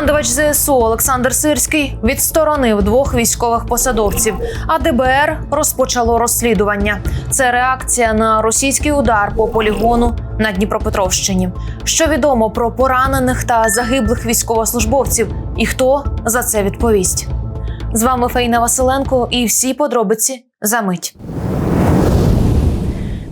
Командувач ЗСУ Олександр Сирський відсторонив двох військових посадовців, а ДБР розпочало розслідування. Це реакція на російський удар по полігону на Дніпропетровщині. Що відомо про поранених та загиблих військовослужбовців, і хто за це відповість? З вами Фейна Василенко і всі подробиці за мить.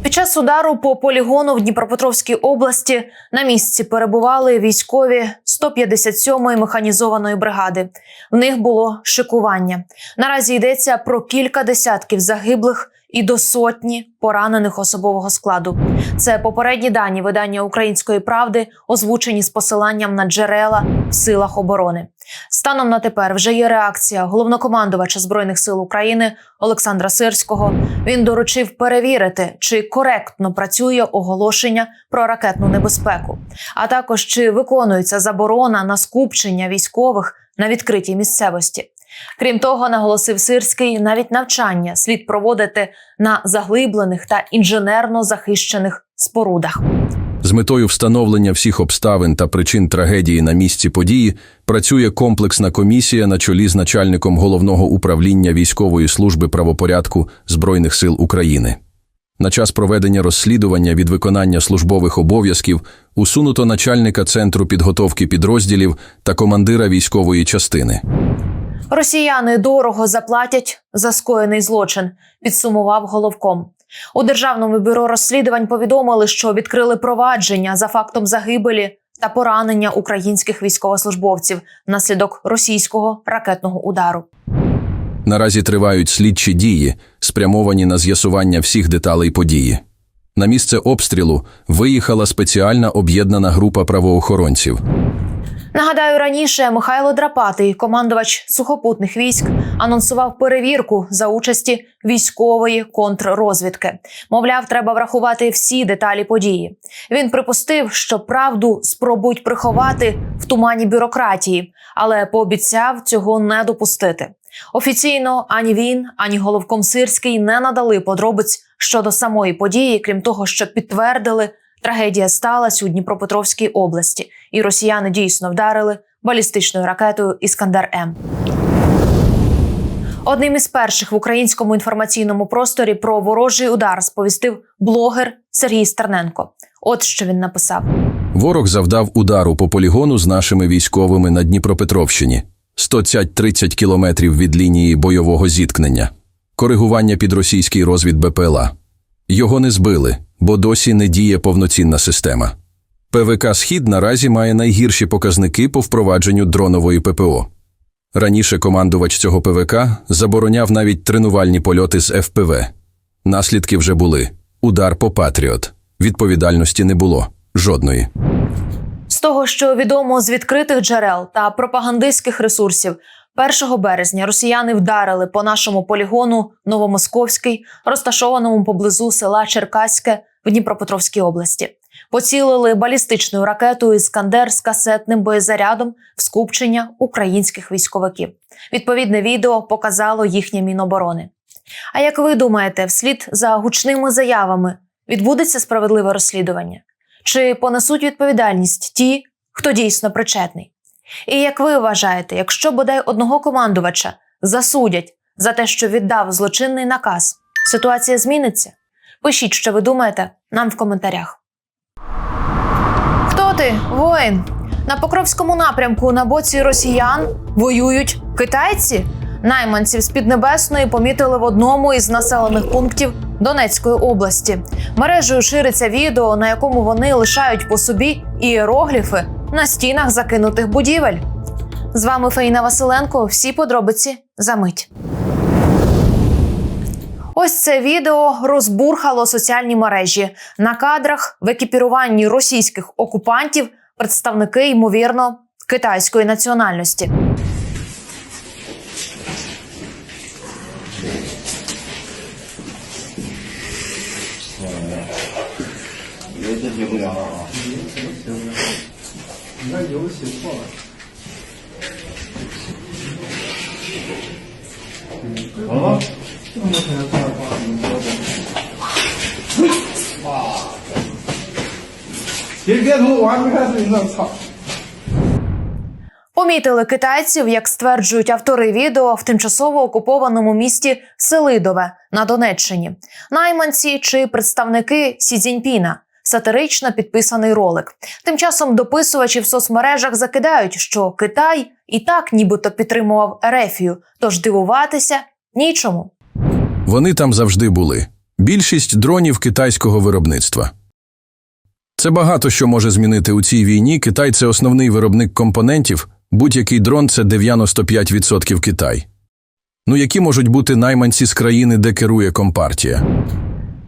Під час удару по полігону в Дніпропетровській області на місці перебували військові 157-ї механізованої бригади. В них було шикування. Наразі йдеться про кілька десятків загиблих і до сотні поранених особового складу. Це попередні дані видання Української правди, озвучені з посиланням на джерела в силах оборони. Станом на тепер вже є реакція головнокомандувача збройних сил України Олександра Сирського. Він доручив перевірити, чи коректно працює оголошення про ракетну небезпеку, а також чи виконується заборона на скупчення військових на відкритій місцевості. Крім того, наголосив Сирський, навіть навчання слід проводити на заглиблених та інженерно захищених спорудах. З метою встановлення всіх обставин та причин трагедії на місці події працює комплексна комісія на чолі з начальником головного управління військової служби правопорядку Збройних сил України. На час проведення розслідування від виконання службових обов'язків усунуто начальника центру підготовки підрозділів та командира військової частини. Росіяни дорого заплатять за скоєний злочин, підсумував головком. У державному бюро розслідувань повідомили, що відкрили провадження за фактом загибелі та поранення українських військовослужбовців внаслідок російського ракетного удару. Наразі тривають слідчі дії, спрямовані на з'ясування всіх деталей події. На місце обстрілу виїхала спеціальна об'єднана група правоохоронців. Нагадаю, раніше Михайло Драпатий, командувач сухопутних військ, анонсував перевірку за участі військової контррозвідки. Мовляв, треба врахувати всі деталі події. Він припустив, що правду спробують приховати в тумані бюрократії, але пообіцяв цього не допустити. Офіційно ані він, ані головком Сирський не надали подробиць щодо самої події, крім того, що підтвердили, трагедія сталася у Дніпропетровській області, і росіяни дійсно вдарили балістичною ракетою Іскандер М. Одним із перших в українському інформаційному просторі про ворожий удар сповістив блогер Сергій Стерненко. От що він написав. Ворог завдав удару по полігону з нашими військовими на Дніпропетровщині 130 кілометрів від лінії бойового зіткнення. Коригування під російський розвід БПЛА. Його не збили, бо досі не діє повноцінна система. ПВК Схід наразі має найгірші показники по впровадженню дронової ППО. Раніше командувач цього ПВК забороняв навіть тренувальні польоти з ФПВ. Наслідки вже були: удар по Патріот. Відповідальності не було жодної. З того, що відомо з відкритих джерел та пропагандистських ресурсів, 1 березня росіяни вдарили по нашому полігону Новомосковський, розташованому поблизу села Черкаське в Дніпропетровській області. Поцілили балістичною ракетою Іскандер з касетним боєзарядом в скупчення українських військовиків. Відповідне відео показало їхнє міноборони. А як ви думаєте, вслід за гучними заявами відбудеться справедливе розслідування? Чи понесуть відповідальність ті, хто дійсно причетний? І як ви вважаєте, якщо бодай одного командувача засудять за те, що віддав злочинний наказ, ситуація зміниться? Пишіть, що ви думаєте, нам в коментарях. Хто ти, воїн? На Покровському напрямку на боці росіян воюють китайці? Найманців з Піднебесної помітили в одному із населених пунктів Донецької області. Мережею шириться відео, на якому вони лишають по собі ієрогліфи на стінах закинутих будівель. З вами Фаїна Василенко. Всі подробиці за мить. Ось це відео розбурхало соціальні мережі. На кадрах в екіпіруванні російських окупантів представники, ймовірно, китайської національності. 别别图，我还没开始，你那操！ Помітили китайців, як стверджують автори відео в тимчасово окупованому місті Селидове на Донеччині, найманці чи представники Сі Цзіньпіна. Сатирично підписаний ролик. Тим часом дописувачі в соцмережах закидають, що Китай і так нібито підтримував Ерефію, тож дивуватися нічому. Вони там завжди були. Більшість дронів китайського виробництва. Це багато що може змінити у цій війні. Китай це основний виробник компонентів. Будь-який дрон це 95% Китай. Ну які можуть бути найманці з країни, де керує компартія?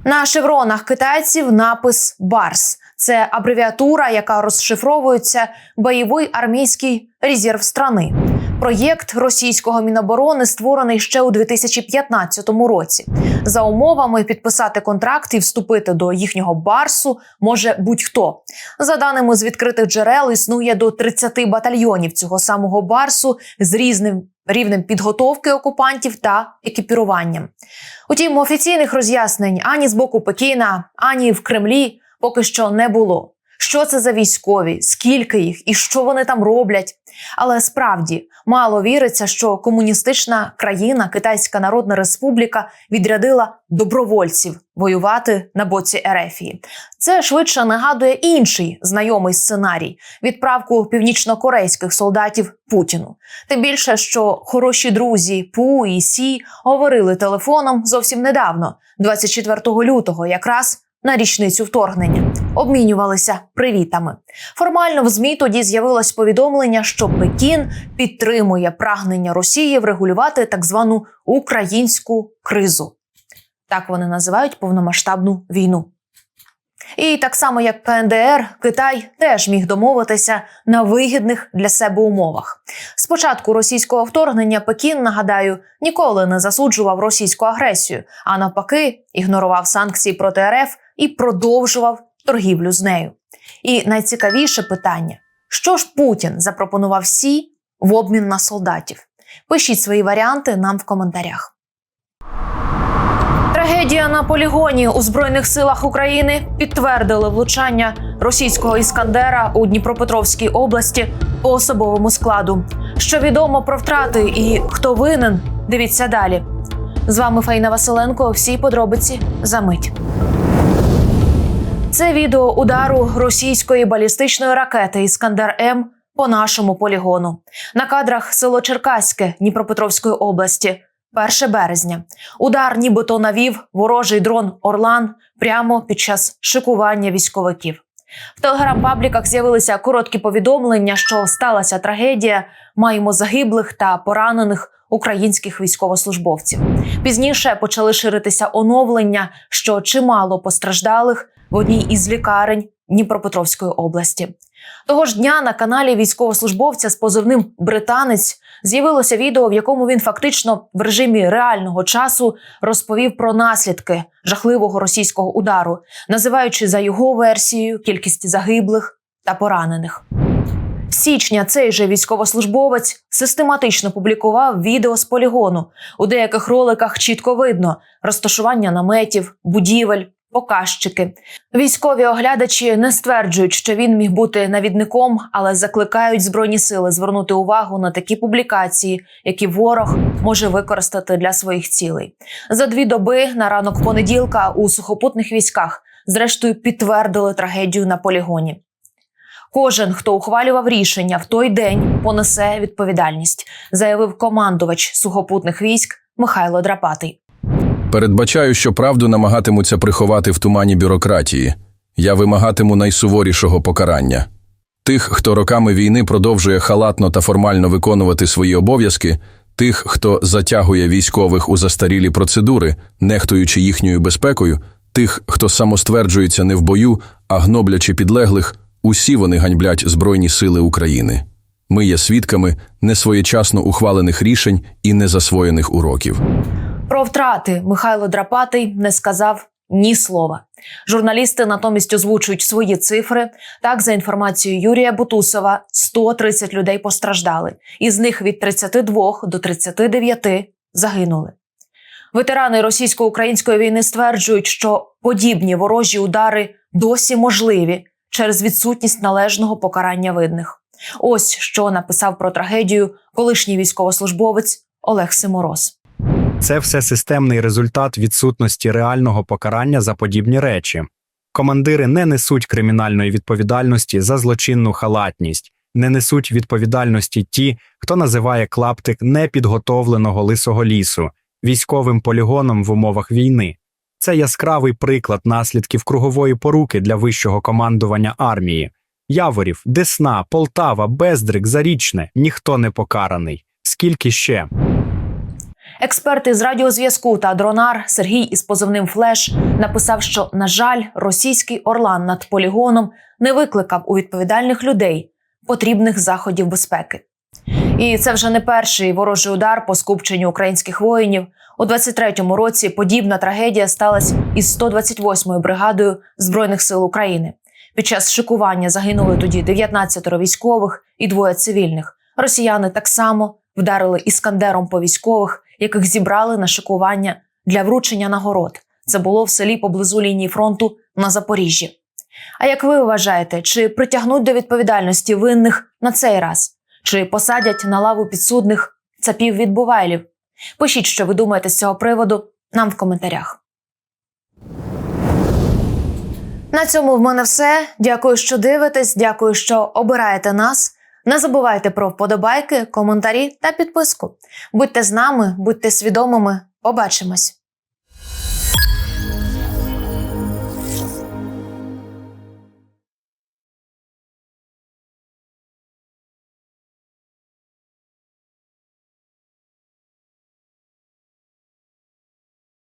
На шевронах китайців напис Барс. Це абревіатура, яка розшифровується бойовий армійський резерв страни. Проєкт російського міноборони створений ще у 2015 році. За умовами підписати контракт і вступити до їхнього барсу може будь-хто. За даними з відкритих джерел, існує до 30 батальйонів цього самого барсу з різним рівнем підготовки окупантів та екіпіруванням. Утім, офіційних роз'яснень ані з боку Пекіна, ані в Кремлі поки що не було. Що це за військові, скільки їх і що вони там роблять? Але справді мало віриться, що комуністична країна, Китайська Народна Республіка, відрядила добровольців воювати на боці Ерефії. Це швидше нагадує інший знайомий сценарій відправку північнокорейських солдатів Путіну. Тим більше, що хороші друзі Пу і Сі говорили телефоном зовсім недавно, 24 лютого, якраз на річницю вторгнення, обмінювалися привітами. Формально в змі тоді з'явилось повідомлення, що Пекін підтримує прагнення Росії врегулювати так звану українську кризу. Так вони називають повномасштабну війну. І так само як КНДР, Китай теж міг домовитися на вигідних для себе умовах. Спочатку російського вторгнення Пекін, нагадаю, ніколи не засуджував російську агресію, а навпаки, ігнорував санкції проти РФ і продовжував торгівлю з нею. І найцікавіше питання: що ж Путін запропонував Сі в обмін на солдатів? Пишіть свої варіанти нам в коментарях. Трагедія на полігоні у збройних силах України підтвердили влучання російського іскандера у Дніпропетровській області по особовому складу. Що відомо про втрати і хто винен? Дивіться далі. З вами Фаїна Василенко. Всі подробиці за мить. Це відео удару російської балістичної ракети Іскандер М по нашому полігону. На кадрах село Черкаське Дніпропетровської області. 1 березня. Удар нібито навів ворожий дрон Орлан прямо під час шикування військовиків. В телеграм-пабліках з'явилися короткі повідомлення, що сталася трагедія. Маємо загиблих та поранених українських військовослужбовців. Пізніше почали ширитися оновлення, що чимало постраждалих в одній із лікарень Дніпропетровської області. Того ж дня на каналі військовослужбовця з позивним Британець з'явилося відео, в якому він фактично в режимі реального часу розповів про наслідки жахливого російського удару, називаючи за його версією кількість загиблих та поранених. Січня цей же військовослужбовець систематично публікував відео з полігону. У деяких роликах чітко видно розташування наметів, будівель, показчики. Військові оглядачі не стверджують, що він міг бути навідником, але закликають збройні сили звернути увагу на такі публікації, які ворог може використати для своїх цілей. За дві доби на ранок понеділка у сухопутних військах зрештою підтвердили трагедію на полігоні. Кожен, хто ухвалював рішення в той день, понесе відповідальність, заявив командувач сухопутних військ Михайло Драпатий. Передбачаю, що правду намагатимуться приховати в тумані бюрократії. Я вимагатиму найсуворішого покарання. Тих, хто роками війни продовжує халатно та формально виконувати свої обов'язки, тих, хто затягує військових у застарілі процедури, нехтуючи їхньою безпекою, тих, хто самостверджується не в бою, а гноблячи підлеглих, усі вони ганьблять Збройні сили України. Ми є свідками несвоєчасно ухвалених рішень і незасвоєних уроків. Про втрати Михайло Драпатий не сказав ні слова. Журналісти натомість озвучують свої цифри. Так, за інформацією Юрія Бутусова, 130 людей постраждали, із них від 32 до 39 загинули. Ветерани російсько-української війни стверджують, що подібні ворожі удари досі можливі через відсутність належного покарання видних. Ось що написав про трагедію колишній військовослужбовець Олег Симороз. Це все системний результат відсутності реального покарання за подібні речі. Командири не несуть кримінальної відповідальності за злочинну халатність, не несуть відповідальності ті, хто називає клаптик непідготовленого лисого лісу військовим полігоном в умовах війни. Це яскравий приклад наслідків кругової поруки для вищого командування армії. Яворів, Десна, Полтава, Бездрик, Зарічне ніхто не покараний. Скільки ще? Експерт із радіозв'язку та дронар Сергій із позивним Флеш написав, що на жаль, російський орлан над полігоном не викликав у відповідальних людей потрібних заходів безпеки. І це вже не перший ворожий удар по скупченню українських воїнів. У 23-му році подібна трагедія сталася із 128-ю бригадою збройних сил України. Під час шикування загинули тоді 19 військових і двоє цивільних. Росіяни так само вдарили іскандером по військових, яких зібрали на шикування для вручення нагород. Це було в селі поблизу лінії фронту на Запоріжжі. А як ви вважаєте, чи притягнуть до відповідальності винних на цей раз? Чи посадять на лаву підсудних цапів від бувайлів? Пишіть, що ви думаєте з цього приводу нам в коментарях. На цьому в мене все. Дякую, що дивитесь. Дякую, що обираєте нас. Не забувайте про вподобайки, коментарі та підписку. Будьте з нами, будьте свідомими. Побачимось!